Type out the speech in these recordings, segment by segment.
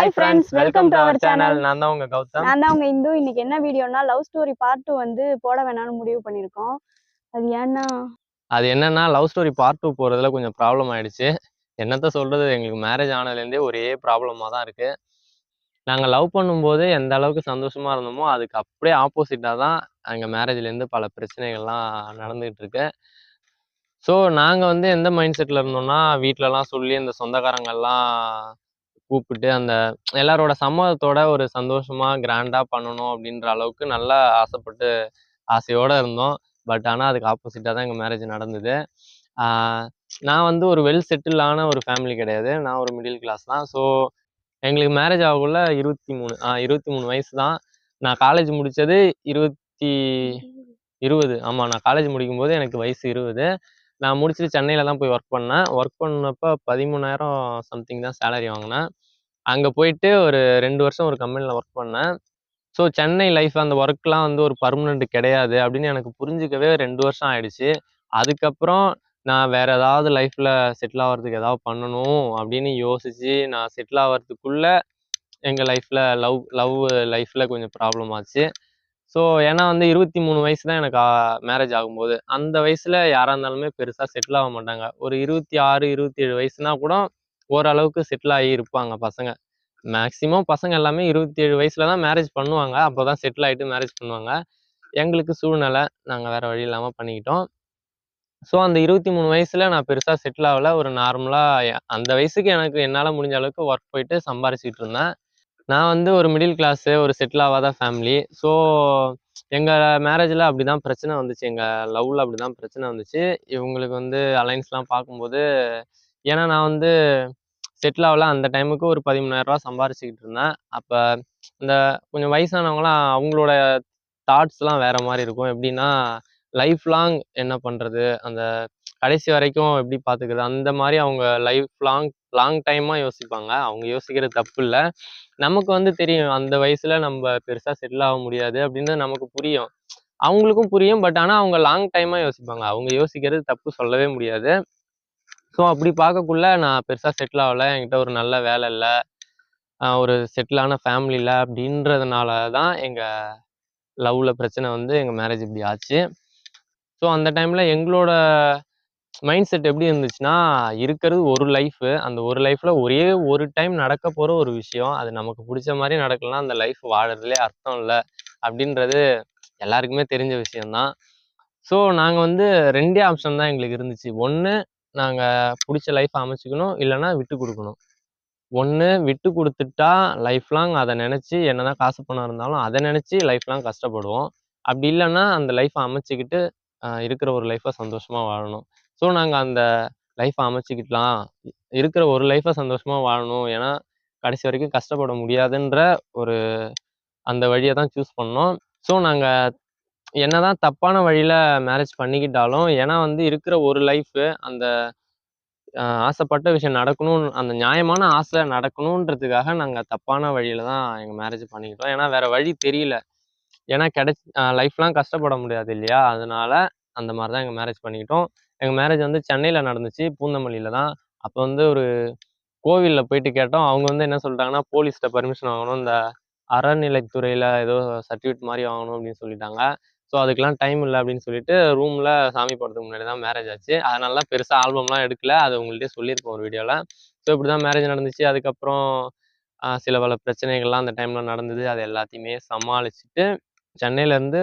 Hi friends welcome to our channel நான் தான் உங்க கௌதம். நான் தான் உங்க இந்து. இன்னைக்கு என்ன வீடியோனா லவ் ஸ்டோரி பார்ட் டூ வந்து போட வேணாம்னு முடிவு பண்ணியிருக்கோம். அது ஏன்னா? அது என்னன்னா லவ் ஸ்டோரி பார்ட் டூ போறதுல கொஞ்சம் ப்ராப்ளம் ஆயிடுச்சு. என்னத்த சொல்றது? எங்களுக்கு மேரேஜ் ஆனதுலேருந்தே ஒரே ப்ராப்ளமாக தான் இருக்கு. நாங்கள் லவ் பண்ணும்போது எந்த அளவுக்கு சந்தோஷமா இருந்தோமோ அதுக்கு அப்படியே ஆப்போசிட்டாக தான் எங்கள் மேரேஜ்லேருந்து பல பிரச்சனைகள்லாம் நடந்துகிட்டு இருக்கு ஸோ நாங்கள் வந்து எந்த மைண்ட் செட்டில் இருந்தோம்னா வீட்டிலலாம் சொல்லி இந்த சொந்தக்காரங்கெல்லாம் கூப்பிட்டு அந்த எல்லாரோட சம்மதத்தோட ஒரு சந்தோஷமா கிராண்டா பண்ணணும் அப்படின்ற அளவுக்கு நல்லா ஆசைப்பட்டு ஆசையோட இருந்தோம். பட் ஆனால் அதுக்கு ஆப்போசிட்டாக தான் எங்கள் மேரேஜ் நடந்தது. நான் வந்து ஒரு வெல் செட்டிலான ஒரு ஃபேமிலி கிடையாது. நான் ஒரு மிடில் கிளாஸ் தான். ஸோ எங்களுக்கு மேரேஜ் ஆகக்குள்ள இருபத்தி மூணு இருபத்தி மூணு வயசு தான். நான் காலேஜ் முடித்தது இருபத்தி இருபது. ஆமாம் நான் காலேஜ் முடிக்கும் போது எனக்கு வயசு இருபது. நான் முடிச்சுட்டு சென்னையில் தான் போய் ஒர்க் பண்ணேன். ஒர்க் பண்ணப்போ பதிமூணாயிரம் சம்திங் தான் சேலரி வாங்கினேன். அங்கே போயிட்டு ஒரு ரெண்டு வருஷம் ஒரு கம்பெனியில் ஒர்க் பண்ணேன். ஸோ சென்னை லைஃப் அந்த ஒர்க்லாம் வந்து ஒரு பர்மனெண்ட் கிடையாது அப்படின்னு எனக்கு புரிஞ்சுக்கவே ரெண்டு வருஷம் ஆயிடுச்சு. அதுக்கப்புறம் நான் வேற ஏதாவது லைஃப்பில் செட்டில் ஆகிறதுக்கு ஏதாவது பண்ணணும் அப்படின்னு யோசிச்சு நான் செட்டில் ஆகிறதுக்குள்ள எங்கள் லைஃப்பில் லவ் லவ் லைஃப்பில் கொஞ்சம் ப்ராப்ளம் ஆச்சு. ஸோ ஏன்னா வந்து இருபத்தி மூணு வயசு தான் எனக்கு மேரேஜ் ஆகும்போது. அந்த வயசில் யாராக இருந்தாலுமே பெருசாக செட்டில் ஆக மாட்டாங்க. ஒரு இருபத்தி ஆறு இருபத்தி ஏழு வயசுனா கூட ஓரளவுக்கு செட்டில் ஆகி இருப்பாங்க பசங்க. மேக்ஸிமம் பசங்க எல்லாமே இருபத்தி ஏழு வயசில் தான் மேரேஜ் பண்ணுவாங்க. அப்போ தான் செட்டில் ஆகிட்டு மேரேஜ் பண்ணுவாங்க. எங்களுக்கு சூழ்நிலை நாங்கள் வேறு வழி இல்லாமல் பண்ணிக்கிட்டோம். ஸோ அந்த இருபத்தி மூணு வயசில் நான் பெருசாக செட்டில் ஆகலை. ஒரு நார்மலாக அந்த வயசுக்கு எனக்கு என்னால் முடிஞ்ச அளவுக்கு ஒர்க் போயிட்டு சம்பாரிச்சிக்கிட்டு இருந்தேன். நான் வந்து ஒரு மிடில் கிளாஸு ஒரு செட்டில் ஆகாத ஃபேமிலி ஸோ எங்கள் மேரேஜில் அப்படி தான் பிரச்சனை வந்துச்சு. எங்கள் லவ்வில் அப்படி தான் பிரச்சனை வந்துச்சு. இவங்களுக்கு வந்து அலைன்ஸ்லாம் பார்க்கும்போது ஏன்னா நான் வந்து செட்டில் ஆகல. அந்த டைமுக்கு ஒரு பதிமூணாயிரரூவா சம்பாரிச்சுக்கிட்டு இருந்தேன். அப்போ இந்த கொஞ்சம் வயசானவங்களாம் அவங்களோட தாட்ஸ்லாம் வேறு மாதிரி இருக்கும். எப்படின்னா லைஃப் லாங் என்ன பண்ணுறது அந்த கடைசி வரைக்கும் எப்படி பார்த்துக்கிறது? அந்த மாதிரி அவங்க லைஃப் லாங் லாங் டைமாக யோசிப்பாங்க. அவங்க யோசிக்கிறது தப்பு இல்லை. நமக்கு வந்து தெரியும் அந்த வயசில் நம்ம பெருசாக செட்டில் ஆக முடியாது அப்படின்னு நமக்கு புரியும். அவங்களுக்கும் புரியும். பட் ஆனால் அவங்க லாங் டைமாக யோசிப்பாங்க. அவங்க யோசிக்கிறது தப்பு சொல்லவே முடியாது. ஸோ அப்படி பார்க்கக்குள்ள நான் பெருசாக செட்டில் ஆகலை. என்கிட்ட ஒரு நல்ல வேலை இல்லை. ஒரு செட்டிலான ஃபேமிலி இல்லை அப்படின்றதுனால தான் எங்கள் லவ்வில் பிரச்சனை வந்து எங்கள் மேரேஜ் இப்படி ஆச்சு. ஸோ அந்த டைமில் எங்களோட மைண்ட் செட் எப்படி இருந்துச்சுன்னா இருக்கிறது ஒரு லைஃபு. அந்த ஒரு லைஃப்பில் ஒரே ஒரு டைம் நடக்க போகிற ஒரு விஷயம். அது நமக்கு பிடிச்ச மாதிரி நடக்கலாம் அந்த லைஃப் வாழறதுலே அர்த்தம் இல்லை அப்படின்றது எல்லாருக்குமே தெரிஞ்ச விஷயம்தான். ஸோ நாங்கள் வந்து ரெண்டே ஆப்ஷன் தான் எங்களுக்கு இருந்துச்சு. ஒன்று நாங்கள் பிடிச்ச லைஃப் அமைச்சிக்கணும். இல்லைன்னா விட்டு கொடுக்கணும். ஒன்று விட்டு கொடுத்துட்டா லைஃப் லாங் அதை நினச்சி என்னதான் காசு பணம் இருந்தாலும் அதை நினச்சி லைஃப் லாங் கஷ்டப்படுவோம். அப்படி இல்லைன்னா அந்த லைஃப்பை அமைச்சிக்கிட்டு இருக்கிற ஒரு லைஃப்பை சந்தோஷமாக வாழணும். ஸோ நாங்கள் அந்த லைஃப்பை அமைச்சிக்கிட்டலாம். இருக்கிற ஒரு லைஃப்பை சந்தோஷமாக வாழணும். ஏன்னா கடைசி வரைக்கும் கஷ்டப்பட முடியாதுன்ற ஒரு அந்த வழியை தான் சூஸ் பண்ணோம். ஸோ நாங்கள் என்ன தான் தப்பான வழியில் மேரேஜ் பண்ணிக்கிட்டாலும் ஏன்னா வந்து இருக்கிற ஒரு லைஃப்பு அந்த ஆசைப்பட்ட விஷயம் நடக்கணும் அந்த நியாயமான ஆசை நடக்கணுன்றதுக்காக நாங்கள் தப்பான வழியில் தான் எங்கள் மேரேஜ் பண்ணிக்கிட்டோம். ஏன்னா வேறு வழி தெரியல. ஏன்னா கிடைச் லைஃப்லாம் கஷ்டப்பட முடியாது இல்லையா? அதனால அந்த மாதிரி தான் எங்கள் மேரேஜ் பண்ணிக்கிட்டோம். எங்கள் மேரேஜ் வந்து சென்னையில் நடந்துச்சு பூந்தமல்லியில் தான். அப்போ வந்து ஒரு கோவிலில் போயிட்டு கேட்டோம். அவங்க வந்து என்ன சொல்லிட்டாங்கன்னா போலீஸ்கிட்ட பர்மிஷன் வாங்கணும். இந்த அறநிலைத்துறையில் ஏதோ சர்டிஃபிகேட் மாதிரி வாங்கணும் அப்படின்னு சொல்லிட்டாங்க. ஸோ அதுக்கெலாம் டைம் இல்லை அப்படின்னு சொல்லிட்டு ரூமில் சாமி போடுறதுக்கு முன்னாடி தான் மேரேஜ் ஆச்சு. அதனால பெருசாக ஆல்பம்லாம் எடுக்கல. அது உங்கள்கிட்ட சொல்லியிருப்போம் ஒரு வீடியோவில் ஸோ இப்படி தான் மேரேஜ் நடந்துச்சு. அதுக்கப்புறம் சில பல பிரச்சனைகள்லாம் அந்த டைமில் நடந்தது. அது எல்லாத்தையுமே சமாளிச்சுட்டு சென்னையிலேருந்து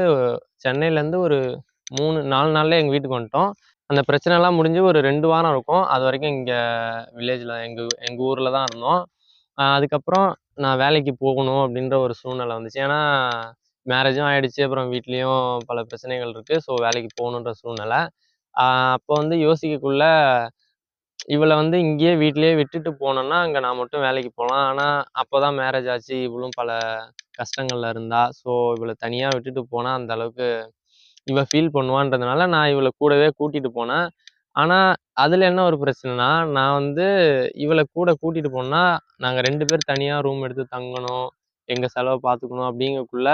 சென்னையிலேருந்து ஒரு மூணு நாலு நாளில் எங்கள் வீட்டுக்கு வந்துட்டோம். அந்த பிரச்சனைலாம் முடிஞ்சு ஒரு ரெண்டு வாரம் இருக்கும். அது வரைக்கும் இங்கே வில்லேஜில் எங்கள் எங்கள் ஊரில் தான் இருந்தோம். அதுக்கப்புறம் நான் வேலைக்கு போகணும் அப்படின்ற ஒரு சூழ்நிலை வந்துச்சு. ஏன்னா மேரேஜும் ஆயிடுச்சு. அப்புறம் வீட்லேயும் பல பிரச்சனைகள் இருக்குது ஸோ வேலைக்கு போகணுன்ற சூழ்நிலை. அப்போ வந்து யோசிக்கக்குள்ள இவளை வந்து இங்கேயே வீட்டிலேயே விட்டுட்டு போனோன்னா அங்கே நான் மட்டும் வேலைக்கு போகலாம். ஆனால் அப்போ தான் மேரேஜ் ஆச்சு. இவளும் பல கஷ்டங்களில் இருந்தா. ஸோ இவளை தனியாக விட்டுட்டு போனால் அந்த அளவுக்கு இவ ஃபீல் பண்ணுவான்றதுனால நான் இவளை கூடவே கூட்டிட்டு போனேன். ஆனால் அதில் என்ன ஒரு பிரச்சனைனா நான் வந்து இவளை கூட கூட்டிட்டு போனா நாங்கள் ரெண்டு பேர் தனியாக ரூம் எடுத்து தங்கணும் எங்கள் செலவை பார்த்துக்கணும் அப்படிங்கக்குள்ள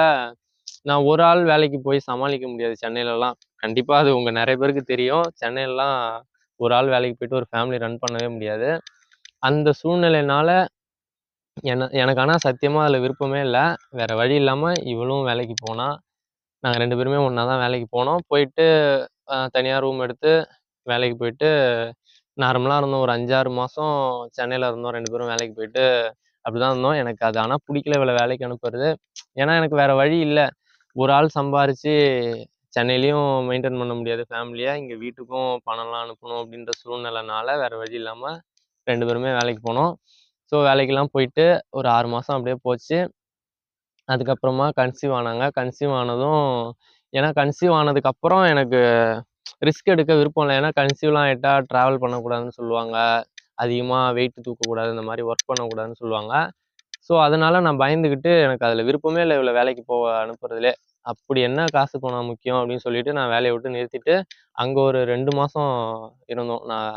நான் ஒரு ஆள் வேலைக்கு போய் சமாளிக்க முடியாது சென்னையிலலாம். கண்டிப்பாக அது உங்கள் நிறைய பேருக்கு தெரியும். சென்னையிலலாம் ஒரு ஆள் வேலைக்கு போயிட்டு ஒரு ஃபேமிலி ரன் பண்ணவே முடியாது. அந்த சூழ்நிலையினால என்ன எனக்கு ஆனால் சத்தியமாக அதில் விருப்பமே இல்லை. வேற வழி இல்லாமல் இவளும் வேலைக்கு போனால் நாங்கள் ரெண்டு பேருமே ஒன்றா தான் வேலைக்கு போனோம். போயிட்டு தனியாக ரூம் எடுத்து வேலைக்கு போயிட்டு நார்மலாக இருந்தோம். ஒரு அஞ்சாறு மாதம் சென்னையில் இருந்தோம். ரெண்டு பேரும் வேலைக்கு போயிட்டு அப்படிதான் இருந்தோம். எனக்கு அது ஆனால் பிடிக்கல இவ்வளோ வேலைக்கு அனுப்புறது. ஏன்னா எனக்கு வேற வழி இல்லை ஒரு ஆள் சம்பாரிச்சு சென்னையிலையும் மெயின்டெயின் பண்ண முடியாது ஃபேமிலியாக இங்கே வீட்டுக்கும் பணம்லாம் அனுப்பணும் அப்படின்ற சூழ்நிலைனால வேற வழி இல்லாமல் ரெண்டு பேருமே வேலைக்கு போனோம். ஸோ வேலைக்கெல்லாம் போயிட்டு ஒரு ஆறு மாதம் அப்படியே போச்சு. அதுக்கப்புறமா கன்சீவ் ஆனாங்க. கன்சீவ் ஆனதும் ஏன்னா கன்சீவ் ஆனதுக்கப்புறம் எனக்கு ரிஸ்க் எடுக்க விருப்பம் இல்லை ஏன்னா கன்சீவ்லாம் ஆகிட்டா ட்ராவல் பண்ணக்கூடாதுன்னு சொல்லுவாங்க. அதிகமாக வெயிட் தூக்கக்கூடாது. இந்த மாதிரி ஒர்க் பண்ணக்கூடாதுன்னு சொல்லுவாங்க. ஸோ அதனால நான் பயந்துக்கிட்டு எனக்கு அதில் விருப்பமே இல்லை இவ்வளோ வேலைக்கு போக அனுப்புறதுலே. அப்படி என்ன காசு போனால் முக்கியம் அப்படின்னு சொல்லிட்டு நான் வேலையை விட்டு நிறுத்திட்டு, அங்கே ஒரு ரெண்டு மாதம் இருந்தோம். நான்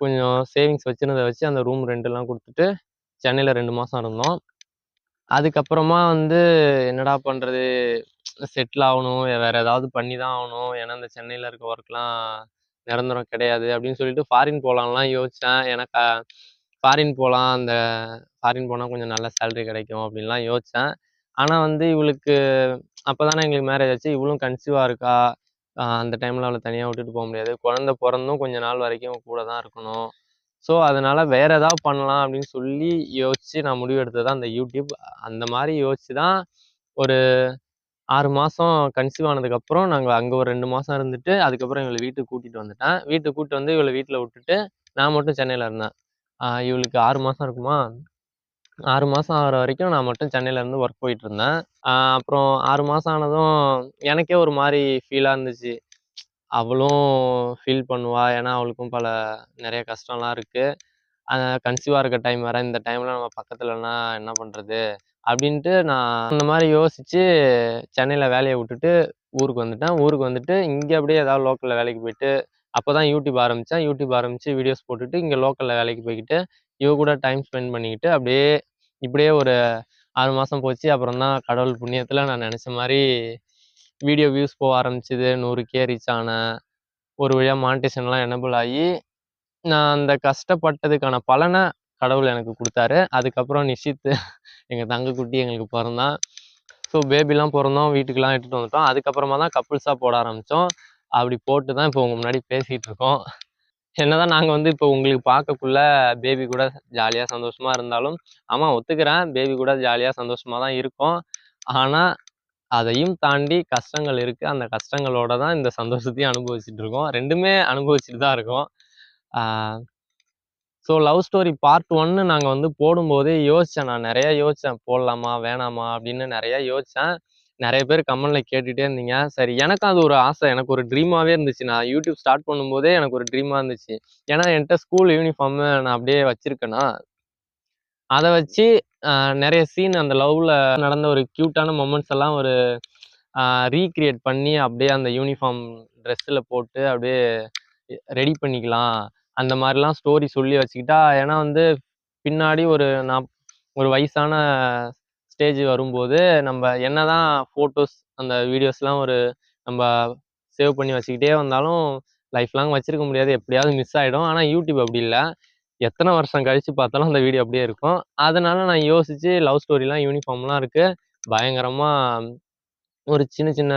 கொஞ்சம் சேவிங்ஸ் வச்சுருந்ததை வச்சு அந்த ரூம் ரெண்டெல்லாம் கொடுத்துட்டு சென்னையில் ரெண்டு மாதம் இருந்தோம். அதுக்கப்புறமா வந்து என்னடா பண்ணுறது செட்டில் ஆகணும் வேறு ஏதாவது பண்ணி தான் ஆகணும் ஏன்னா இந்த சென்னையில் இருக்க ஒர்க்லாம் நிரந்தரம் கிடையாது அப்படின்னு சொல்லிட்டு ஃபாரின் போலான்லாம் யோசித்தேன் ஏன்னா ஃபாரின் போகலாம் அந்த ஃபாரின் போனால் கொஞ்சம் நல்ல சேலரி கிடைக்கும் அப்படின்லாம் யோசித்தேன் ஆனால் வந்து இவளுக்கு அப்பதானே எங்களுக்கு மேரேஜ் ஆச்சு. இவளும் கன்சீவாக இருக்கா. அந்த டைமில் அவளை தனியாக விட்டுட்டு போக முடியாது. குழந்த பிறந்தும் கொஞ்ச நாள் வரைக்கும் கூட தான் இருக்கணும். ஸோ அதனால் வேறு ஏதாவது பண்ணலாம் அப்படின்னு சொல்லி யோசித்து நான் முடிவு எடுத்தது தான் அந்த யூடியூப். அந்த மாதிரி யோசித்து தான் ஒரு ஆறு மாதம் கன்சீவ் ஆனதுக்கப்புறம் நாங்கள் அங்கே ஒரு ரெண்டு மாதம் இருந்துட்டு, அதுக்கப்புறம் இவளை வீட்டுக்கு கூட்டிகிட்டு வந்துட்டேன். வீட்டுக்கு கூட்டிட்டு வந்து இவளை வீட்டில் விட்டுட்டு, நான் மட்டும் சென்னையில் இருந்தேன். இவளுக்கு ஆறு மாதம் இருக்குமா? ஆறு மாதம் ஆகிற வரைக்கும் நான் மட்டும் சென்னையிலேருந்து ஒர்க் போயிட்டு இருந்தேன். அப்புறம் ஆறு மாதம் ஆனதும் எனக்கே ஒரு மாதிரி ஃபீலாக இருந்துச்சு. அவளும் ஃபீல் பண்ணுவா. ஏன்னா அவளுக்கும் பல நிறைய கஷ்டம்லாம் இருக்குது கன்சீவாக இருக்க டைம் வேற. இந்த டைமில் நம்ம பக்கத்துலன்னா என்ன பண்ணுறது அப்படின்ட்டு நான் அந்த மாதிரி யோசித்து சென்னையில் வேலையை விட்டுட்டு ஊருக்கு வந்துட்டேன். ஊருக்கு வந்துட்டு இங்கே அப்படியே ஏதாவது லோக்கலில் வேலைக்கு போயிட்டு, அப்போ தான் யூடியூப் ஆரம்பித்தேன் யூடியூப் ஆரம்பித்து வீடியோஸ் போட்டுட்டு இங்கே லோக்கலில் வேலைக்கு போய்க்கிட்டு, இவ கூட டைம் ஸ்பெண்ட் பண்ணிக்கிட்டு அப்படியே இப்படியே ஒரு ஆறு மாதம் போச்சு. அப்புறம் தான் கடவுள் புண்ணியத்தில் நான் நினச்ச மாதிரி வீடியோ வியூஸ் போக ஆரம்பிச்சது. 100K ரீச் ஆனேன். ஒரு வழியாக மானிட்டேஷன்லாம் எனபிள் ஆகி நான் அந்த கஷ்டப்பட்டதுக்கான பலன கடவுள் எனக்கு கொடுத்தாரு அதுக்கப்புறம் நிஷித் எங்கள் தங்கக்குட்டி எங்களுக்கு பிறந்தான் ஸோ பேபிலாம் பிறந்தோம் வீட்டுக்கெலாம் இட்டுட்டு வந்துட்டோம். அதுக்கப்புறமா தான் கப்புள்ஸாக போட ஆரம்பித்தோம் அப்படி போட்டு தான் இப்போ உங்கள் முன்னாடி பேசிகிட்டு இருக்கோம். என்னதான் நாங்கள் வந்து இப்போ உங்களுக்கு பார்க்கக்குள்ள பேபி கூட ஜாலியாக சந்தோஷமாக இருந்தாலும், ஆமாம் ஒத்துக்கிறேன். பேபி கூட ஜாலியாக சந்தோஷமாக தான் இருக்கும் ஆனால் அதையும் தாண்டி கஷ்டங்கள் இருக்குது அந்த கஷ்டங்களோட தான் இந்த சந்தோஷத்தையும் அனுபவிச்சுட்டு இருக்கோம். ரெண்டுமே அனுபவிச்சுட்டு தான் இருக்கோம். ஸோ லவ் ஸ்டோரி பார்ட் ஒன்னு நாங்கள் வந்து போடும்போதே யோசித்தேன் நான் நிறையா யோசித்தேன் போடலாமா? வேணாமா? அப்படின்னு நிறையா யோசித்தேன் நிறைய பேர் கமெண்ட்ல கேட்டுகிட்டே இருந்தீங்க. சரி எனக்கும் அது ஒரு ஆசை. எனக்கு ஒரு ட்ரீமாகவே இருந்துச்சு. நான் யூடியூப் ஸ்டார்ட் பண்ணும்போதே எனக்கு ஒரு ட்ரீமாக இருந்துச்சு. ஏன்னா என்கிட்ட ஸ்கூல் யூனிஃபார்மு நான் அப்படியே வச்சுருக்கேன்னா அதை வச்சு நிறைய சீன் அந்த லவ்வில் நடந்த ஒரு கியூட்டான மொமெண்ட்ஸ் எல்லாம் ஒரு ரீக்ரியேட் பண்ணி அப்படியே அந்த யூனிஃபார்ம் ட்ரெஸ்ஸில் போட்டு அப்படியே ரெடி பண்ணிக்கலாம். அந்த மாதிரிலாம் ஸ்டோரி சொல்லி வச்சுக்கிட்டா ஏன்னா வந்து பின்னாடி ஒரு நான் ஒரு வயசான ஸ்டேஜ் வரும்போது, நம்ம என்ன தான் ஃபோட்டோஸ் அந்த வீடியோஸ்லாம் ஒரு நம்ம சேவ் பண்ணி வச்சுக்கிட்டே வந்தாலும், லைஃப் லாங் வச்சுருக்க முடியாது. எப்படியாவது மிஸ் ஆகிடும் ஆனால் யூடியூப் அப்படி இல்லை எத்தனை வருஷம் கழிச்சு பார்த்தாலும் அந்த வீடியோ அப்படியே இருக்கும். அதனால் நான் யோசித்து லவ் ஸ்டோரிலாம் யூனிஃபார்ம்லாம் இருக்குது பயங்கரமாக ஒரு சின்ன சின்ன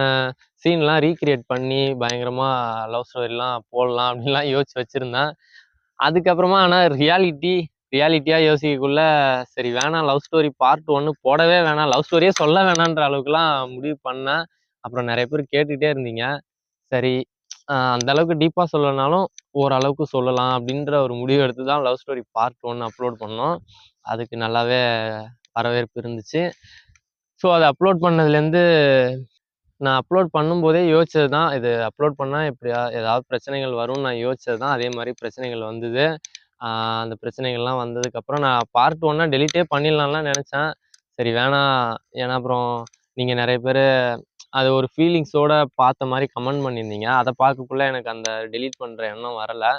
சீன்லாம் ரீகிரியேட் பண்ணி பயங்கரமாக லவ் ஸ்டோரிலாம் போடலாம் அப்படின்லாம் யோசிச்சு வச்சுருந்தேன் அதுக்கப்புறமா ஆனால் ரியாலிட்டி ரியாலிட்டியாக யோசிக்கக்குள்ள, சரி வேணாம் லவ் ஸ்டோரி பார்ட் ஒன்று போடவே வேணாம். லவ் ஸ்டோரியே சொல்ல வேணான்ற அளவுக்குலாம் முடிவு பண்ணேன். அப்புறம் நிறைய பேர் கேட்டுக்கிட்டே இருந்தீங்க. சரி அந்த அளவுக்கு டீப்பாக சொல்லனாலும் ஓரளவுக்கு சொல்லலாம் அப்படின்ற ஒரு முடிவு எடுத்து தான் love story part one upload பண்ணோம். அதுக்கு நல்லாவே வரவேற்பு இருந்துச்சு. ஸோ அதை அப்லோட் பண்ணதுலேருந்து நான் அப்லோட் பண்ணும்போதே யோசிச்சது தான். இது அப்லோட் பண்ணால் எப்படியா ஏதாவது பிரச்சனைகள் வரும்னு நான் யோசிச்சது தான். அதே மாதிரி பிரச்சனைகள் வந்தது. அந்த பிரச்சனைகள்லாம் வந்ததுக்கப்புறம் நான் பார்ட் ஒன்னாக டெலிட்டே பண்ணிடலாம்லாம் நினச்சேன் சரி வேணாம். ஏன்னா அப்புறம் நீங்கள் நிறைய பேர் அது ஒரு ஃபீலிங்ஸோட பார்த்த மாதிரி கமெண்ட் பண்ணியிருந்தீங்க. அதை பார்க்கக்குள்ள எனக்கு அந்த டெலீட் பண்ணுற எண்ணம் வரலை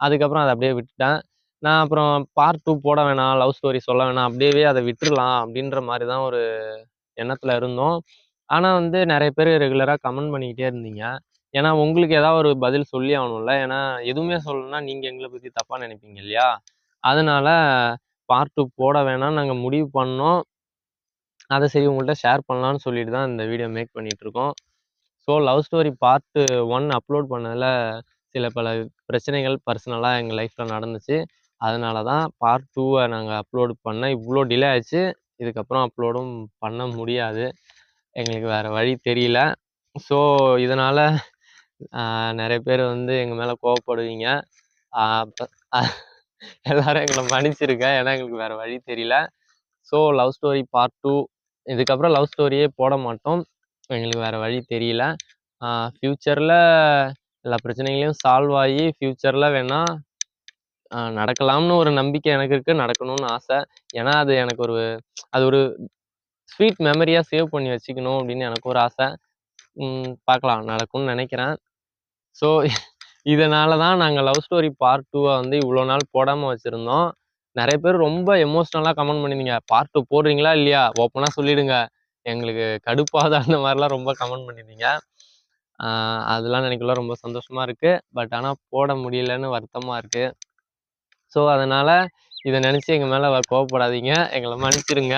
அதுக்கப்புறம் அதை அப்படியே விட்டுட்டேன். நான் அப்புறம் பார்ட் டூ போட வேணாம். லவ் ஸ்டோரி சொல்ல வேணாம். அப்படியே அதை விட்டுறலாம் அப்படின்ற மாதிரி தான் ஒரு எண்ணத்தில் இருந்தோம். ஆனால் வந்து நிறைய பேர் ரெகுலராக கமெண்ட் பண்ணிக்கிட்டே இருந்தீங்க. ஏன்னா உங்களுக்கு ஏதாவது ஒரு பதில் சொல்லி ஆகணும்ல. ஏன்னா எதுவுமே சொல்லணும்னா நீங்கள் எங்களை பற்றி தப்பாக நினைப்பீங்க இல்லையா? அதனால பார்ட் டூ போட வேணாம் நாங்கள் முடிவு பண்ணோம் அதை சரி உங்கள்கிட்ட ஷேர் பண்ணலான்னு சொல்லிட்டு தான் இந்த வீடியோ மேக் பண்ணிகிட்ருக்கோம் so love story part one upload பண்ணதில் சில பல பிரச்சனைகள் பர்சனலாக எங்கள் லைஃப்பில் நடந்துச்சு. அதனால தான் பார்ட் டூவை நாங்கள் அப்லோடு பண்ண இவ்வளோ டிலே ஆச்சு. இதுக்கப்புறம் அப்லோடும் பண்ண முடியாது. எங்களுக்கு வேறு வழி தெரியல. ஸோ இதனால் நிறைய பேர் வந்து எங்கள் மேலே கோவப்படுவீங்க. எல்லாரும் எங்களை மன்னிச்சிருக்கேன் ஏன்னா எங்களுக்கு வேறு வழி தெரியல. So love story part two இதுக்கப்புறம் லவ் ஸ்டோரியே போட மாட்டோம். எங்களுக்கு வேறு வழி தெரியல. ஃப்யூச்சரில் எல்லா பிரச்சனைகளையும் சால்வ் ஆகி ஃப்யூச்சரில் வேணால் நடக்கலாம்னு ஒரு நம்பிக்கை எனக்கு இருக்குது நடக்கணும்னு ஆசை. ஏன்னா அது எனக்கு ஒரு அது ஒரு ஸ்வீட் மெமரியாக சேவ் பண்ணி வச்சுக்கணும் அப்படின்னு எனக்கு ஒரு ஆசை. பார்க்கலாம். நடக்கும்னு நினைக்கிறேன். ஸோ இதனால தான் நாங்கள் லவ் ஸ்டோரி பார்ட் டூவை வந்து இவ்வளோ நாள் போடாமல் வச்சுருந்தோம். நிறைய பேர் ரொம்ப எமோஷ்னலாக கமெண்ட் பண்ணிருந்தீங்க பார்ட் டூ போடுறீங்களா இல்லையா? ஓப்பனாக சொல்லிடுங்க. எங்களுக்கு கடுப்பாத அந்த மாதிரிலாம் ரொம்ப கமெண்ட் பண்ணியிருந்தீங்க அதெல்லாம் நினைக்கல ரொம்ப சந்தோஷமாக இருக்குது பட் ஆனால் போட முடியலன்னு வருத்தமாக இருக்குது ஸோ அதனால் இதை நினச்சி எங்கள் மேலே கோவப்படாதீங்க. எங்களை மன்னிச்சிடுங்க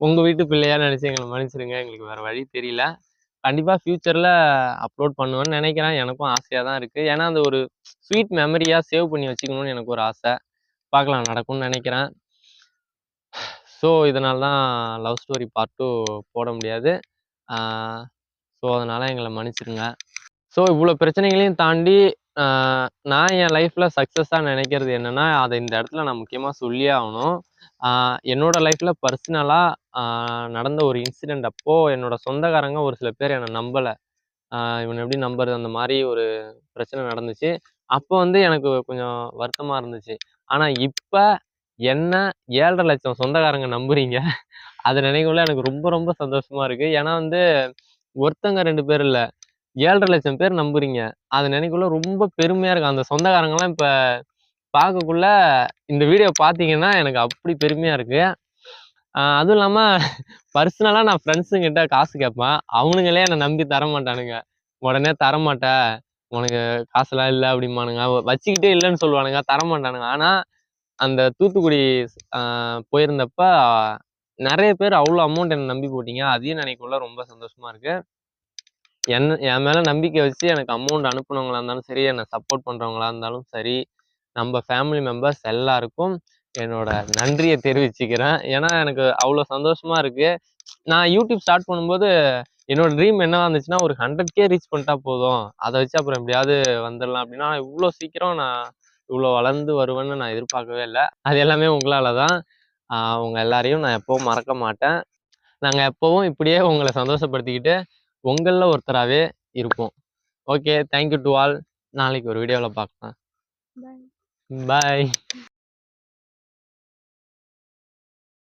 உங்கள் வீட்டு பிள்ளையாக நினச்சி எங்களை மன்னிச்சிடுங்க எங்களுக்கு வேறு வழி தெரியல. கண்டிப்பாக ஃப்யூச்சரில் அப்லோட் பண்ணுவேன்னு நினைக்கிறேன். எனக்கும் ஆசையாக தான் இருக்குது ஏன்னா அந்த ஒரு ஸ்வீட் மெமரியாக சேவ் பண்ணி வச்சுக்கணும்னு எனக்கு ஒரு ஆசை. பார்க்கலாம் நடக்கும்னு நினைக்கிறேன். ஸோ இதனால தான் லவ் ஸ்டோரி பார்ட் டூ போட முடியாது. ஸோ அதனால் எங்களை மன்னிச்சிடுங்க. ஸோ இவ்வளோ பிரச்சனைகளையும் தாண்டி நான் என் லைஃப்பில் சக்ஸஸாக நினைக்கிறது என்னென்னா அதை இந்த இடத்துல நான் முக்கியமாக சொல்லியே ஆகணும். என்னோடய என்னோட லைஃப்பில் பர்சனலாக நடந்த ஒரு இன்சிடெண்ட் அப்போது என்னோட சொந்தக்காரங்க ஒரு சில பேர் என்னை நம்பலை. இவன் எப்படி நம்புறது? அந்த மாதிரி ஒரு பிரச்சனை நடந்துச்சு. அப்போ வந்து எனக்கு கொஞ்சம் வருத்தமாக இருந்துச்சு. ஆனால் இப்போ என்ன ஏழரை லட்சம் சொந்தக்காரங்க நம்புறீங்க? அதை நினைக்கல எனக்கு ரொம்ப ரொம்ப சந்தோஷமா இருக்கு. ஏன்னா வந்து ஒருத்தங்க ரெண்டு பேர் இல்ல ஏழரை லட்சம் பேர் நம்புறீங்க. அதை நினைக்கல ரொம்ப பெருமையா இருக்கு. அந்த சொந்தக்காரங்கெல்லாம் இப்ப பார்க்கக்குள்ள இந்த வீடியோ பார்த்தீங்கன்னா எனக்கு அப்படி பெருமையா இருக்கு. அதுவும் இல்லாம பர்சனலா நான் ஃப்ரெண்ட்ஸுங்கிட்ட காசு கேட்பேன். அவனுங்களே என்னை நம்பி தர மாட்டானுங்க உடனே தர மாட்டேன் உனக்கு காசுலாம் இல்லை அப்படிம்பானுங்க. வச்சுக்கிட்டே இல்லைன்னு சொல்லுவானுங்க. தரமாட்டானுங்க. ஆனால் அந்த தூத்துக்குடி போயிருந்தப்ப நிறைய பேர் அவ்வளோ அமௌண்ட் என்னை நம்பி போட்டீங்க. அதையும் நினைக்குள்ள ரொம்ப சந்தோஷமா இருக்கு. என்ன என் மேலே நம்பிக்கை வச்சு எனக்கு அமௌண்ட் அனுப்புனவங்களா இருந்தாலும் சரி என்னை சப்போர்ட் பண்ணுறவங்களா இருந்தாலும் சரி நம்ம ஃபேமிலி மெம்பர்ஸ் எல்லாருக்கும் என்னோட நன்றியை தெரிவிச்சுக்கிறேன். ஏன்னா எனக்கு அவ்வளோ சந்தோஷமா இருக்கு. நான் யூடியூப் ஸ்டார்ட் பண்ணும்போது என்னோட ட்ரீம் என்னவா இருந்துச்சுன்னா ஒரு ஹண்ட்ரட் கே ரீச் பண்ணிட்டா போதும். அதை வச்சு அப்புறம் எப்படியாவது வந்துடலாம் அப்படின்னா இவ்வளோ சீக்கிரம் நான் இவ்வளோ வளர்ந்து வருவேன்னு நான் எதிர்பார்க்கவே இல்லை. அது எல்லாமே உங்களால தான். உங்க எல்லாரையும் நான் எப்பவும் மறக்க மாட்டேன். நாங்கள் எப்பவும் இப்படியே உங்களை சந்தோஷப்படுத்திக்கிட்டு உங்களில் ஒருத்தராகவே இருப்போம். ஓகே தேங்க்யூ டு ஆல் நாளைக்கு ஒரு வீடியோவில் பார்க்கலாம். பாய்